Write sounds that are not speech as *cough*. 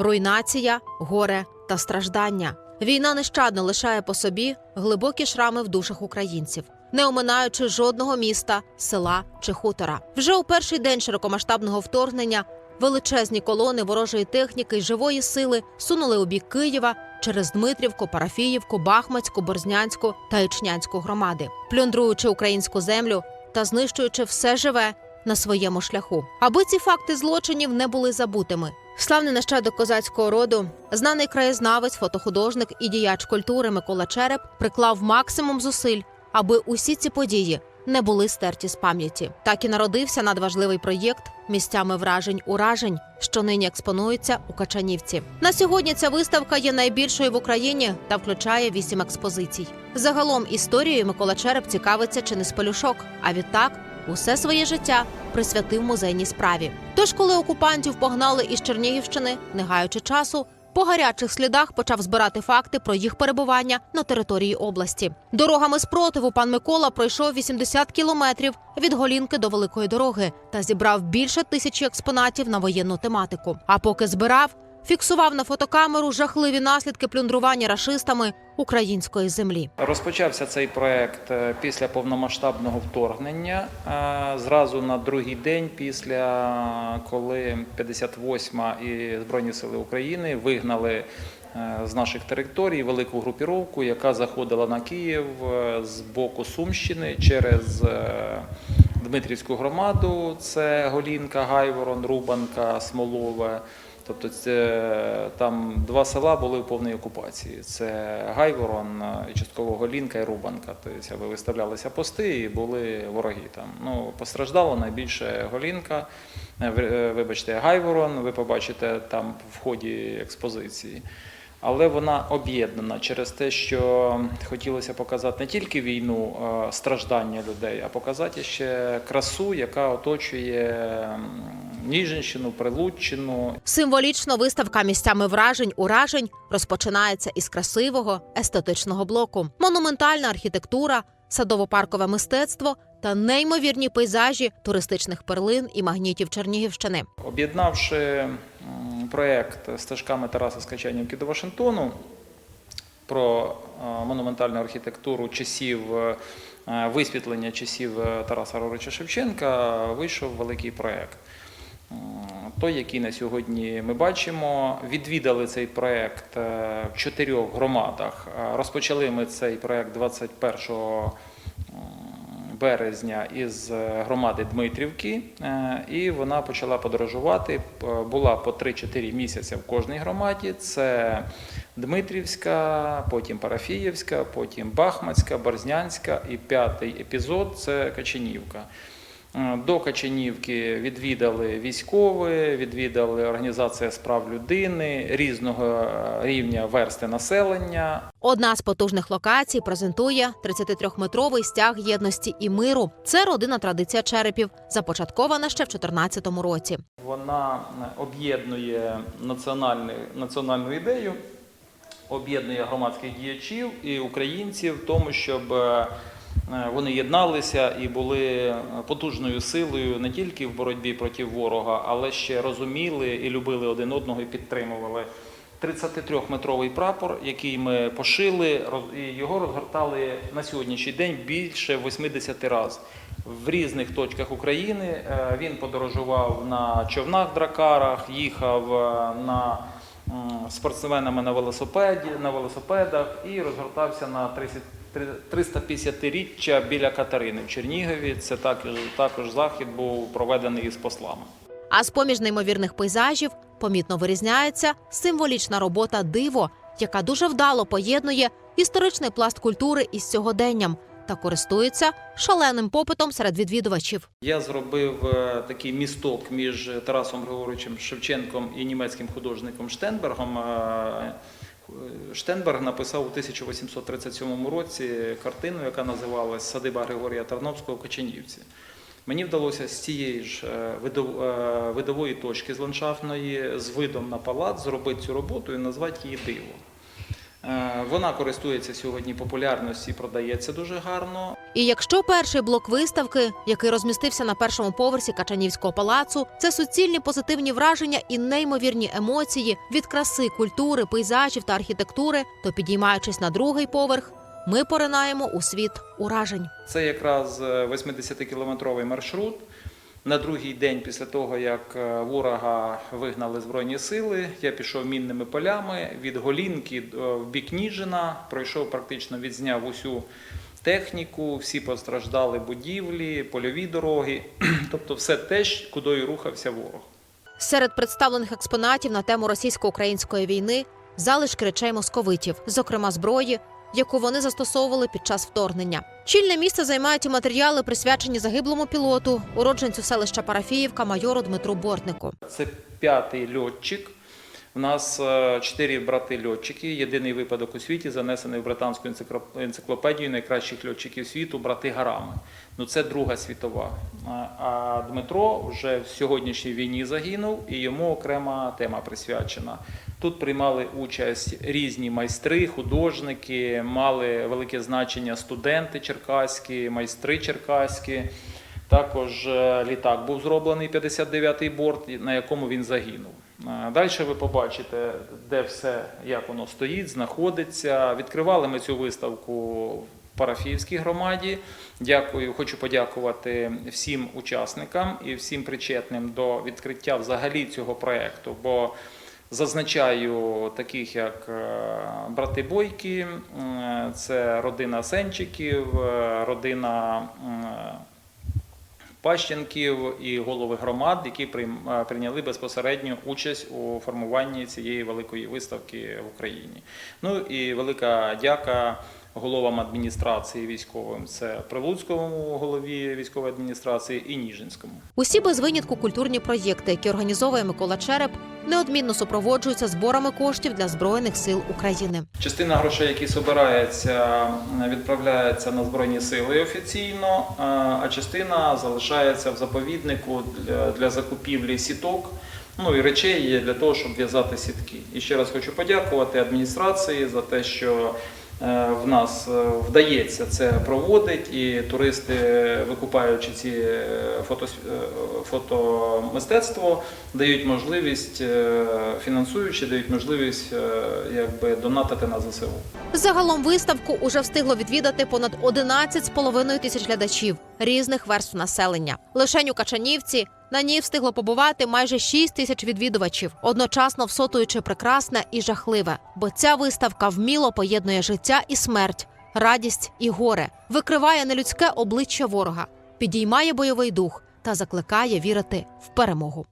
руйнація, горе та страждання. Війна нещадно лишає по собі глибокі шрами в душах українців, не оминаючи жодного міста, села чи хутора. Вже у перший день широкомасштабного вторгнення величезні колони ворожої техніки й живої сили сунули у бік Києва через Дмитрівку, Парафіївку, Бахмацьку, Борзнянську та Ічнянську громади, плюндруючи українську землю та знищуючи все живе на своєму шляху. Аби ці факти злочинів не були забутими. Славний нащадок козацького роду, знаний краєзнавець, фотохудожник і діяч культури Микола Череп приклав максимум зусиль, аби усі ці події не були стерті з пам'яті. Так і народився надважливий проєкт місцями вражень уражень, що нині експонується у Качанівці. На сьогодні ця виставка є найбільшою в Україні та включає вісім експозицій. Загалом історією Микола Череп цікавиться чи не з пелюшок, а відтак усе своє життя присвятив музейній справі. Тож, коли окупантів погнали із Чернігівщини, не гаючи часу, по гарячих слідах почав збирати факти про їх перебування на території області. Дорогами спротиву пан Микола пройшов 80 кілометрів від голінки до великої дороги та зібрав більше тисячі експонатів на воєнну тематику. А поки збирав, фіксував на фотокамеру жахливі наслідки плюндрування рашистами української землі. Розпочався цей проект е, після повномасштабного вторгнення. е, Зразу на другий день, після коли 58-ма і Збройні Сили України вигнали е, з наших територій велику групіровку, яка заходила на Київ з боку Сумщини через Дмитрівську громаду. Це Голінка, Гайворон, Рубанка, Смолове. Тобто це, там два села були в повній окупації. Це Гайворон, е, частково Голінка і Рубанка. Тобто виставлялися пости і були вороги там. Ну, постраждало найбільше Голінка, е, е, вибачте, Гайворон, ви побачите там в ході експозиції. Але вона об'єднана через те, що хотілося показати не тільки війну, страждання людей, а показати ще красу, яка оточує Ніжинщину, Прилуччину Символічно виставка місцями вражень уражень розпочинається із красивого естетичного блоку, монументальна архітектура, садово-паркове мистецтво та неймовірні пейзажі туристичних перлин і магнітів Чернігівщини. Об'єднавши м, проєкт стежками Тараса Скачанівки до Вашингтону про е, монументальну архітектуру часів е, висвітлення часів е, Тараса Григоровича Шевченка, вийшов великий проєкт. Той, який на сьогодні ми бачимо, відвідали цей проєкт е, в чотирьох громадах. Е, Розпочали ми цей проєкт 21 березня із е, громади Дмитрівки, і вона почала подорожувати. Була по 3-4 місяці в кожній громаді. Це Дмитрівська, потім Парафіївська, потім Бахмацька, Борзнянська і п'ятий епізод це Каченівка. Е, До Качанівки відвідали військові, відвідали Організація з прав людини різного е, рівня версти населення. Одна з потужних локацій презентує 33-метровий стяг єдності і миру. Це родина традиція черепів, започаткована ще в 2014 році. Вона е, об'єднує національну, національну ідею, об'єднує громадських діячів і українців в тому, щоб вони єдналися і були потужною силою не тільки в боротьбі проти ворога, але ще розуміли і любили один одного і підтримували. 33-метровий прапор, який ми пошили, і його розгортали на сьогоднішній день більше 80 разів. В різних точках України Е, він подорожував на човнах дракарах, їхав е, на спортсменами на велосипеді, на велосипедах і розгортався на 30 350-річчя біля Катерини в Чернігові. Це також, також захід був проведений із послами. А з поміж неймовірних пейзажів помітно вирізняється символічна робота диво, яка дуже вдало поєднує історичний пласт культури із сьогоденням та користується шаленим попитом серед відвідувачів. Я зробив е, такий місток між Тарасом Григоровичем Шевченком і німецьким художником Штенбергом. Е, Штенберг написав у 1837 році картину, яка називалась Садиба Григорія Тарновського в Коченівці. Мені вдалося з цієї ж е, е, видової точки з ландшафтної, з видом на палац, зробити цю роботу і назвати її диво. Вона користується сьогодні популярністю і продається дуже гарно. І якщо перший блок виставки, який розмістився на першому поверсі Качанівського палацу, це суцільні позитивні враження і неймовірні емоції від краси, культури, пейзажів та архітектури, то підіймаючись на другий поверх, ми поринаємо у світ уражень. Це якраз е, 80-кілометровий маршрут. На другий день після того, як е, ворога вигнали Збройні сили, я пішов мінними полями від Голінки е, в бік Ніжина, пройшов практично, відзняв усю техніку, всі постраждали будівлі, польові дороги, *clears throat* тобто все те, куди рухався ворог. Серед представлених експонатів на тему російсько-української війни залишки речей московитів, зокрема зброї, яку вони застосовували під час вторгнення. Чільне місце займають і матеріали, присвячені загиблому пілоту, уродженцю селища Парафіївка, майору Дмитру Бортнику. Це п'ятий льотчик. У нас е, чотири брати льотчики. Єдиний випадок у світі занесений в британську енциклопедію найкращих льотчиків світу брати Гарами. Ну це Друга світова. А- А Дмитро вже в сьогоднішній війні загинув, і йому окрема тема присвячена. Тут приймали участь різні майстри, художники, мали велике значення студенти черкаські, майстри черкаські. Також е, літак був зроблений 59-й борт, на якому він загинув. Далі ви побачите, де все, як воно стоїть, знаходиться. Відкривали ми цю виставку в Парафіївській громаді. Дякую, хочу подякувати всім учасникам і всім причетним до відкриття взагалі цього проєкту. Бо Зазначаю таких, як е, брати Бойки, е, це родина Сенчиків, е, родина е, Пащенків і голови громад, які е, прийняли безпосередню участь у формуванні цієї великої виставки в Україні. Ну і велика дяка головам адміністрації військовим. Це Прилуцькому голові військової адміністрації і Ніжинському. Усі без винятку культурні проєкти, які організовує Микола Череп, неодмінно супроводжуються зборами коштів для збройних сил України. Частина грошей, які збирається, відправляється на збройні сили офіційно, а частина залишається в заповіднику для, закупівлі сіток. Ну і речей є для того, щоб в'язати сітки. І ще раз хочу подякувати адміністрації за те, що в нас е, вдається це проводить, і туристи, викупаючи ці е, фото, е, фотомистецтво, дають можливість, е, фінансуючи, дають можливість е, якби донатити на ЗСУ. Загалом виставку уже встигло відвідати понад 11,5 тисяч глядачів різних верств населення. Лишень у Качанівці на ній встигло побувати майже 6 тисяч відвідувачів, одночасно всотуючи прекрасне і жахливе. Бо ця виставка вміло поєднує життя і смерть, радість і горе, викриває нелюдське обличчя ворога, підіймає бойовий дух та закликає вірити в перемогу.